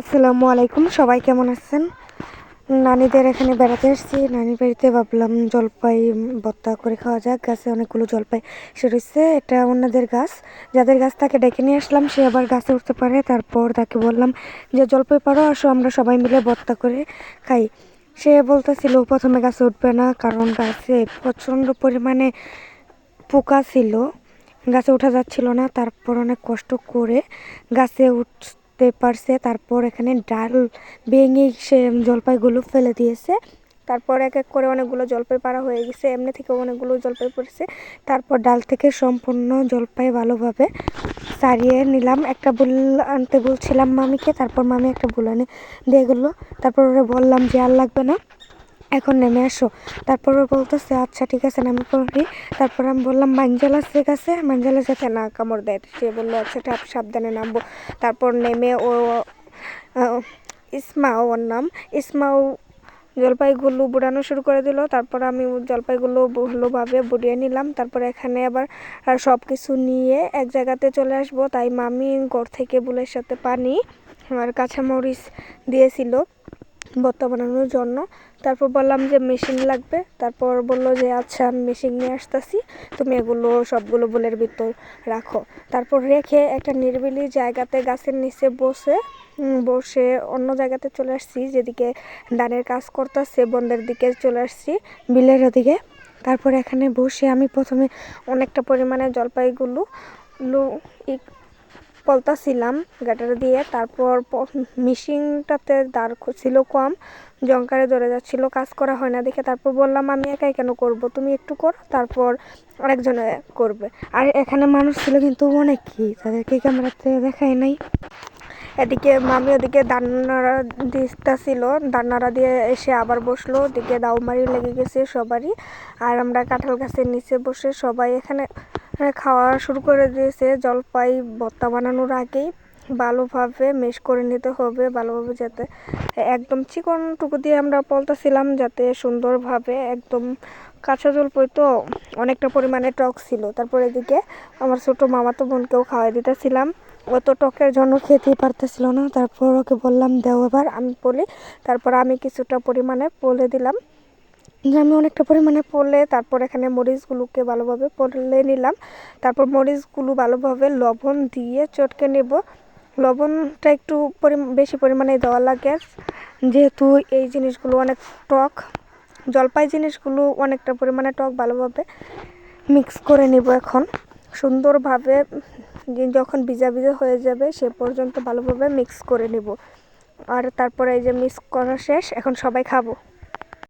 আসসালামু আলাইকুম, সবাই কেমন আছেন? নানিদের এখানে বেড়াতে এসেছি নানির বাড়িতে ভাবলাম জলপাই ভর্তা করে খাওয়া যাক। গাছে অনেকগুলো জলপাই সে রয়েছে। এটা অন্যদের গাছ। যাদের গাছ তাকে ডেকে নিয়ে আসলাম, সে আবার গাছে উঠতে পারে। তারপর তাকে বললাম, যে জলপাই পারো, আসো, আমরা সবাই মিলে ভর্তা করে খাই। সে বলতেছিল, প্রথমে গাছে উঠবে না, কারণ গাছে প্রচণ্ড পরিমাণে পোকা ছিল। গাছে ওঠা যাচ্ছিল না। তারপর অনেক কষ্ট করে গাছে উঠতে পারছে। তারপর এখানে ডাল ভেঙে সে জলপাইগুলো ফেলে দিয়েছে। তারপর এক এক করে অনেকগুলো জলপাই পাড়া হয়ে গেছে। এমনি থেকে অনেকগুলো জলপাই পড়েছে। তারপর ডাল থেকে সম্পূর্ণ জলপাই ভালোভাবে সারিয়ে নিলাম। একটা বুল আনতে বলছিলাম মামিকে, তারপর মামি একটা বুল আনে দিয়ে গেলো। তারপর ওরা বললাম যে, আর লাগবে না। এখন নেমে আসো। তারপর ও বলতেছে আচ্ছা ঠিক আছে, নেমে পড়ি তারপর আমি বললাম, মাঞ্জালা আছে? কাছে মাঞ্জালা যাতে না কামড় দেয়, সে বলল আচ্ছা ঠিক সাবধানে নামবো। তারপর নেমে ও ইসমা, ওর নাম ইসমাও জলপাইগুলো বুড়ানো শুরু করে দিল। তারপর আমি জলপাইগুলো ভালোভাবে বুড়িয়ে নিলাম। তারপর এখানে আবার সব কিছু নিয়ে এক জায়গাতে চলে আসব। তাই মামি ঘর থেকে বুলের সাথে পানি আর কাঁচামরিচ দিয়েছিল। ভর্তা বানানোর জন্য। তারপর বললাম যে মেশিন লাগবে। তারপর বলল যে আচ্ছা আমি মেশিন নিয়ে আসতেছি। তুমি এগুলো, সবগুলো বুলের ভিতর রাখো। তারপর রেখে একটা নিরিবিলি জায়গাতে গাছের নিচে বসে বসে অন্য জায়গাতে চলে আসছি। যেদিকে ধানের কাজ করতেছে বন্ধের দিকে চলে আসছি, বিলের ওদিকে। তারপর এখানে বসে আমি প্রথমে অনেকটা পরিমাণে জলপাইগুলো, লু, ই- পলতাছিলাম গাটার দিয়ে। তারপর মিশিংটাতে দাঁড় ছিল কম জঙ্কারে ধরে যাচ্ছিল, কাজ করা হয় না দেখে তারপর বললাম, আমি একাই কেন করব? তুমি একটু করো। তারপর আরেকজনে করবে। আর এখানে মানুষ ছিল কিন্তু অনেকই তাদেরকে ক্যামেরাতে দেখাই নাই। এদিকে মামি ওদিকে দান্নারা দিতেছিল দান্নারা দিয়ে এসে আবার বসল, ওদিকে দাউমারি লেগে গেছে সবারই। আর আমরা কাঁঠাল গাছের নিচে বসে সবাই এখানে খাওয়া শুরু করে দিয়েছে, জলপাই, ভর্তা বানানোর আগেই। ভালোভাবে মেশ করে নিতে হবে, ভালোভাবে যাতে একদম চিকনটুকু দিয়ে আমরা পলতাছিলাম, যাতে সুন্দরভাবে একদম কাঁচা জলপাই তো অনেকটা পরিমাণে টক ছিল। তারপর এদিকে আমার ছোটো মামাতো বোনকেও খাওয়াই দিতেছিলাম। অত টকের জন্য খেতেই পারতেছিল না, তারপর ওকে বললাম, দেও এবার, আমি বলি। তারপর আমি কিছুটা পরিমাণে পলে দিলাম। আমি অনেকটা পরিমাণে পড়লে তারপর এখানে মরিচগুলোকে ভালোভাবে পড়লে নিলাম। তারপর মরিচগুলো ভালোভাবে লবণ দিয়ে চটকে নেব। লবণটা একটু বেশি পরিমাণে দেওয়া লাগে। যেহেতু এই জিনিসগুলো অনেক টক, জলপাই জিনিসগুলো অনেকটা পরিমাণে টক, ভালোভাবে মিক্স করে নেব এখন। সুন্দরভাবে যখন ভিজা ভিজা হয়ে যাবে সে পর্যন্ত ভালোভাবে মিক্স করে নেব। আর তারপরে এই যে মিক্স করা শেষ, এখন সবাই খাব।